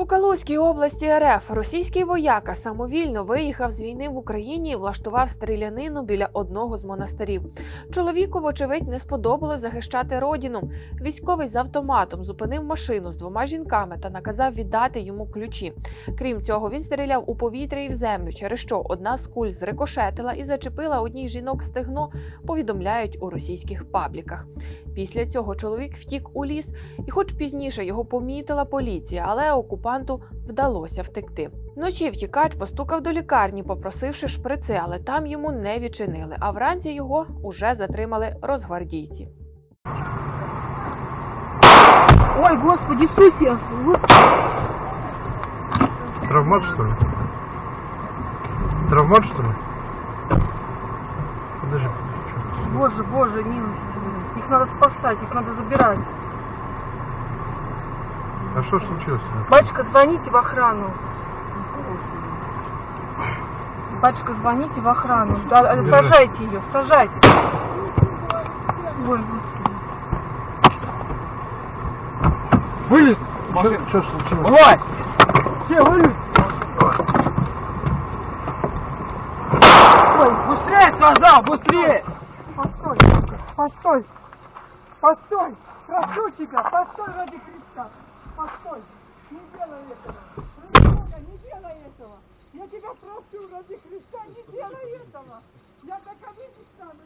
У Калузькій області РФ російський вояка самовільно виїхав з війни в Україні і влаштував стрілянину біля одного з монастирів. Чоловіку, вочевидь, не сподобалось захищати родину. Військовий з автоматом зупинив машину з двома жінками та наказав віддати йому ключі. Крім цього, він стріляв у повітря і в землю, через що одна з куль зрикошетила і зачепила одній жінок стегно. Повідомляють у російських пабліках. Після цього чоловік втік у ліс, і, хоч пізніше його помітила поліція, але окупанту вдалося втекти. Вночі втікач постукав до лікарні, попросивши шприци, але там йому не відчинили. А вранці його уже затримали розгвардійці. Ой, господи! Вот. Травмат, что ли? Травмат, что ли? Подожди. Боже, боже, милости. Их надо спасать, их надо забирать. А что случилось? Батюшка, звоните в охрану. Батюшка, звоните в охрану. Да, сажайте ее, сажайте. Ой. Вылез! Что случилось? Власть! Все вылез! Ой, быстрее сказал, быстрее! Постой, постой, постой. Прошу тебя, постой ради Христа. Постой. Не делай этого. Ради Бога, не делай этого. Я тебя прошу ради Христа, не делай этого. Я таковым не стану.